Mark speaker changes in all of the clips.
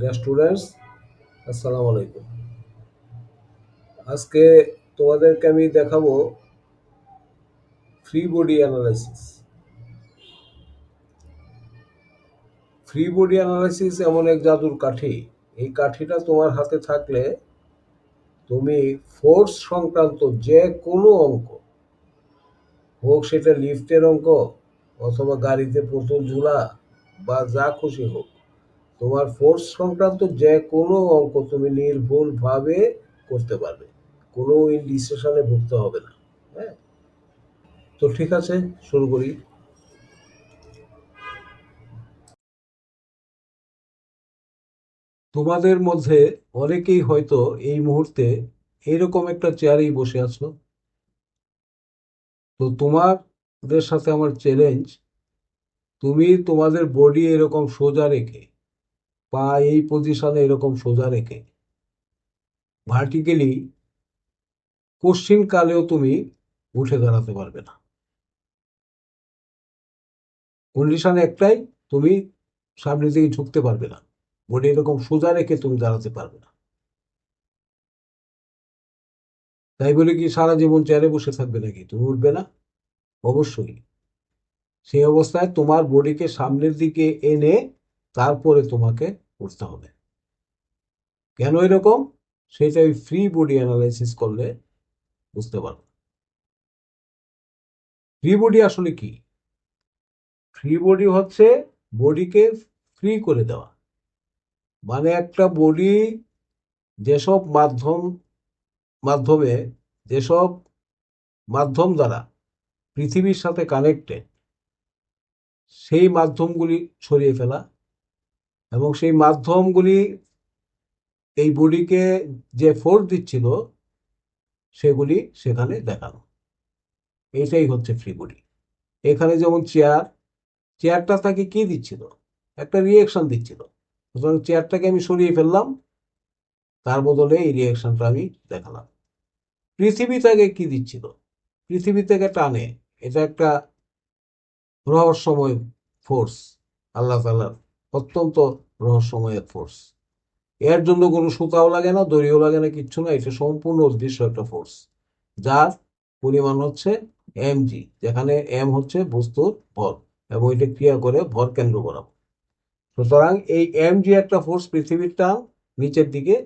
Speaker 1: Dear students আসসালামু আলাইকুম। আজকে তোমাদেরকে আমি দেখাবো free body analysis free body analysis এমন এক জাদুর কাঠি। এই কাঠিটা তোমার হাতে থাকলে তুমি ফোর্স সংক্রান্ত যে কোনো অঙ্ক, হোক সেটা লিফটের অঙ্ক, অথবা গাড়িতে পুতুল ঝুলা, বা যা খুশি হোক তোমার ফোর্স সংক্রান্ত যে কোনো অঙ্ক তুমি নির্ভুলভাবে করতে পারবে। কোনো ইনডিসিশনে ভুগতে হবে না হ্যাঁ? তো ঠিক আছে, শুরু করি। তোমাদের মধ্যে অনেকেই হয়তো এই মুহূর্তে এরকম একটা চেয়ারেই বসে আছো। তো তোমাদের সাথে আমার চ্যালেঞ্জ তুমি তোমাদের বডি এরকম সোজা রেখে পা এই পজিশনে এরকম সোজা রেখে। ভার্টিক্যালি কোশ্চিন কালেও তুমি উঠে দাঁড়াতে পারবে না। কন্ডিশন একটাই, তুমি সামনের দিকে ঝুঁকতে পারবে না। বডি এরকম সোজা রেখে তুমি দাঁড়াতে পারবে না। তাই বলে কি সারা জীবন চেয়ারে বসে থাকবে নাকি? তুমি উঠবে না? অবশ্যই। সেই অবস্থায় তোমার বডিকে সামনের দিকে এনে তারপরে তোমাকে উঠতে হবে। কেন এরকম? সেটা ওই ফ্রি বডি অ্যানালাইসিস করলে বুঝতে পারবে। ফ্রি বডি আসলে কি? ফ্রি বডি হচ্ছে বডিকে ফ্রি করে দেওয়া। মানে একটা বডি যেসব মাধ্যম, মাধ্যমে, যেসব মাধ্যম দ্বারা পৃথিবীর সাথে কানেক্টেড সেই মাধ্যমগুলি ছড়িয়ে ফেলা এবং সেই মাধ্যমগুলি এই বডিকে যে ফোর্স দিচ্ছিল, সেগুলি সেখানে দেখানো। এইটাই হচ্ছে ফ্রি বডি এখানে যেমন চেয়ার চেয়ারটা তাকে কি দিচ্ছিল? একটা রিয়েকশন দিচ্ছিল। সুতরাং চেয়ারটাকে আমি সরিয়ে ফেললাম, তার বদলে এই রিয়েকশনটা আমি দেখালাম। পৃথিবী তাকে কি দিচ্ছিল? পৃথিবী থেকে টানে। এটা একটা রহস্যময় ফোর্স আল্লাহ তালার অত্যন্ত রহস্যময় এক ফোর্স এর জন্য কোনো সুতাও লাগে না, দড়িও লাগে না, কিচ্ছু না, এটা সম্পূর্ণ অদৃশ্য একটা ফোর্স যার পরিমাণ হচ্ছে এম জি যেখানে এম হচ্ছে বস্তুর ভর, এবং এটা ক্রিয়া করে ভর কেন্দ্র বরাবর। সুতরাং এই এম জি একটা ফোর্স পৃথিবীর টান নিচের দিকে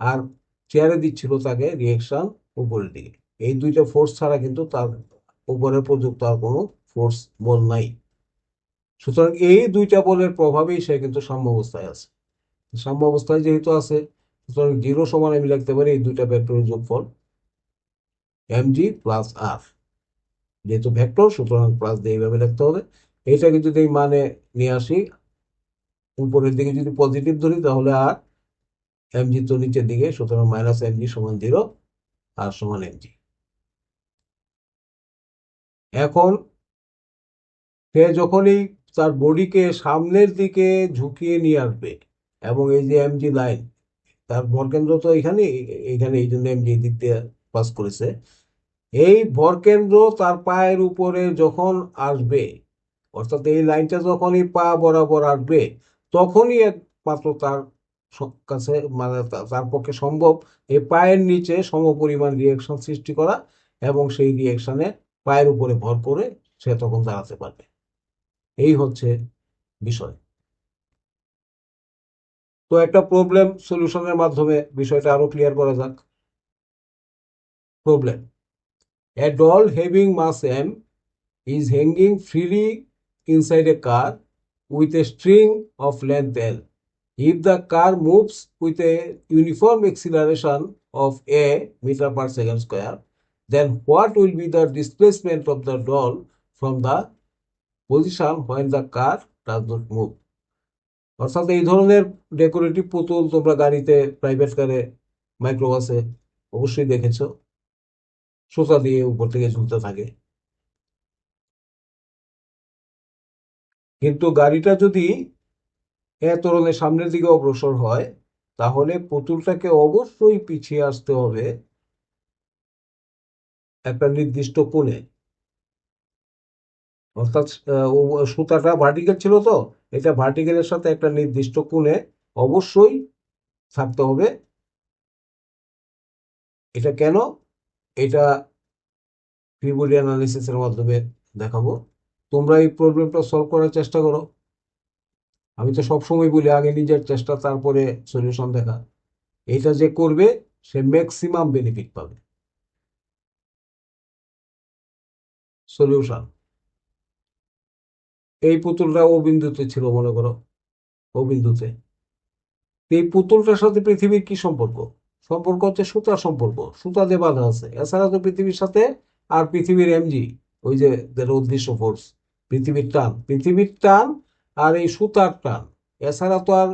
Speaker 1: আর চেয়ারে দিচ্ছিল তাকে রিয়েকশন উপরের দিকে। এই দুইটা ফোর্স ছাড়া কিন্তু তার উপরে প্রযুক্ত আর কোনো ফোর্স বল নাই। সুতরাং এই দুইটা বলের প্রভাবেই সে কিন্তু সাম্য অবস্থায় আছে। সাম্য অবস্থায় যেহেতু আছে, সুতরাং জিরো সমান আমি লিখতে পারি এই দুইটা ভেক্টরের যোগফল এম জি প্লাস আর যেহেতু ভেক্টর, সুতরাং প্লাস দিয়ে এইভাবে লিখতে হবে। এইটাকে যদি এই মানে নিয়ে আসি, উপরের দিকে যদি পজিটিভ ধরি, তাহলে আর এম জি তো নিচের দিকে, সুতরাং মাইনাস এম জি সমান জিরো আর সমান এম জি এখন সে যখনই তার বডিকে সামনের দিকে ঝুঁকিয়ে নিয়ে আসবে। এবং এই যে এমজি লাইন তার ভরকেন্দ্র তো এখানে এইখানে এই জন্য এমজি দিক দিয়ে পাস করেছে। এই ভরকেন্দ্র তার পায়ের উপরে যখন আসবে, অর্থাৎ এই লাইনটা যখনই পা বরাবর আসবে, তখনই একমাত্র তার কাছে মানে তার পক্ষে সম্ভব এই পায়ের নিচে সমপরিমাণ রিয়েকশন সৃষ্টি করা এবং সেই রিয়েকশনে পায়ের উপরে ভর করে সে তখন দাঁড়াতে পারবে। এই হচ্ছে বিষয় তো একটা প্রবলেম সলিউশনের মাধ্যমে বিষয়টা আরও ক্লিয়ার করা যাক problem a doll having mass M is hanging freely inside a car with a string of length L If the car moves with a uniform acceleration of a meter per second square, then what will be the displacement of the doll from the position when the car does not move? অর্থাৎ এই ধরনের decorative পুতুল তোমরা গাড়িতে private কারে মাইক্রোবাসে অবশ্যই দেখেছ। সুতা দিয়ে উপর থেকে ঝুলতে থাকে। কিন্তু গাড়িটা যদি এ তরণের সামনের দিকে অগ্রসর হয়, তাহলে পুতুলটাকে অবশ্যই পিছিয়ে আসতে হবে একটা নির্দিষ্ট কোণে। অর্থাৎ সুতাটা ভার্টিক্যাল ছিল তো, এটা ভার্টিক্যালের সাথে একটা নির্দিষ্ট কোণে অবশ্যই থাকতে হবে। এটা কেন? এটা ফ্রিবডি অ্যানালিসিসের মাধ্যমে দেখাবো। তোমরা এই প্রবলেমটা সলভ করার চেষ্টা করো। আমি তো সবসময় বলি, আগে নিজের চেষ্টা, তারপরে সলিউশন দেখা। এটা যে করবে, সে ম্যাক্সিমাম বেনিফিট পাবে। সলিউশন এই পুতুলটা ও বিন্দুতে ছিল, মনে করো ও বিন্দুতে এই পুতুলটার সাথে পৃথিবীর কি সম্পর্ক? সম্পর্ক হচ্ছে সুতার সম্পর্ক, সুতা দিয়ে বাঁধা আছে। এছাড়া তো পৃথিবীর সাথে আর পৃথিবীর এমজি ওই যে উদ্দেশ্য ফোর্স পৃথিবীর টান। পৃথিবীর টান আর এই সুতার টান এছাড়া তো আর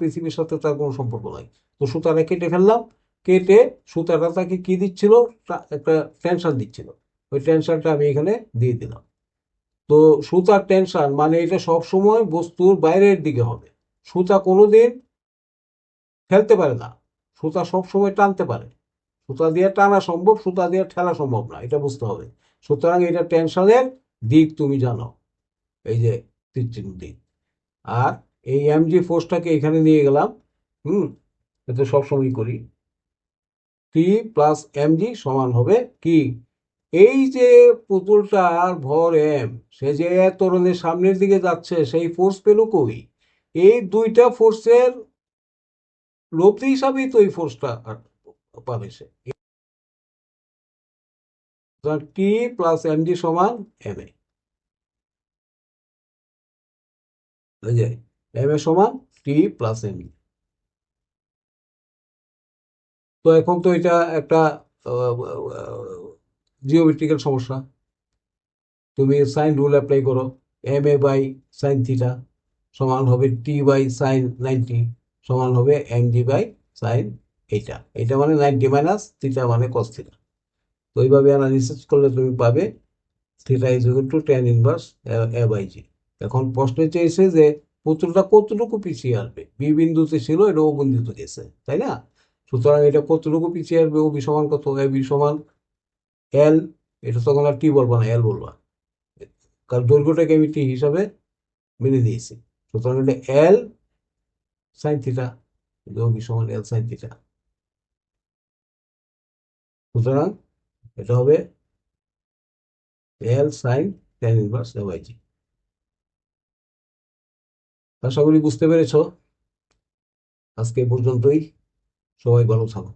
Speaker 1: পৃথিবীর সাথে তার কোনো সম্পর্ক নাই। তো সুতাটা কেটে ফেললাম, কেটে সুতাটা তাকে কি দিচ্ছিল? একটা টেনশন দিচ্ছিল। ওই টেনশনটা আমি এখানে দিয়ে দিলাম। তো সুতার টেনশন মানে এটা সব সময় বস্তুর বাইরের দিকে হবে। সুতা কোনোদিন ফেলতে পারে না। সুতা সব সময় টানতে পারে। সুতা দিয়ে টানা সম্ভব, সুতা দিয়ে ঠেলা সম্ভব না, এটা বুঝতে হবে। সুতরাং এটা টেনশনের দিক তুমি জানো, এই যে তীরচিহ্ন দিক। আর এই এমজি ফোর্সটাকে এখানে নিয়ে গেলাম, হুম এটা সবসময় করি। টি প্লাস এমজি সমান হবে কি? এই যে পুতুলটার ভর এম সে যে তরণের সামনের দিকে যাচ্ছে, সেই ফোর্স পেল কই? এই দুইটা ফোর্সের লব্ধি হিসাবেই তো এই ফোর্সটা পাবে সে। টি প্লাস এমজি সমান এম এ এম এ সমান টি প্লাস এম তো এখন তো এটা একটা জিওমেট্রিক্যাল সমস্যা। তুমি সাইন রুল অ্যাপ্লাই করো M A by sine theta সমান হবে টি বাই সাইন নাইনটি সমান হবে এম জি বাই সাইন এইটা এটা মানে নাইনটি মাইনাস থিটা মানে কস থিটা তো এইভাবে অ্যানালিসিস করলে তুমি পাবে theta is to tan inverse A by G এখন প্রশ্নে চেয়েছে যে পুতুলটা কতটুকু পিছিয়ে আসবে? বি বিন্দুতে ছিল, এটা ও বিন্দুতে গেছে, তাই না? সুতরাং এটা কতটুকু পিছিয়ে আসবে? ও বি সমান কত? এ বি সমান এল এটা তখন আর টি বলবা না এল বলবা। কারণ দৈর্ঘ্যটাকে আমি টি হিসাবে মেনে দিয়েছি সুতরাং এটা এল সাইন থিটা বি সমান এল সাইন থিটা সুতরাং এটা হবে L sine tan inverse A by G আশা করি বুঝতে পেরেছ। আজকে পর্যন্তই। সবাই ভালো থাকো।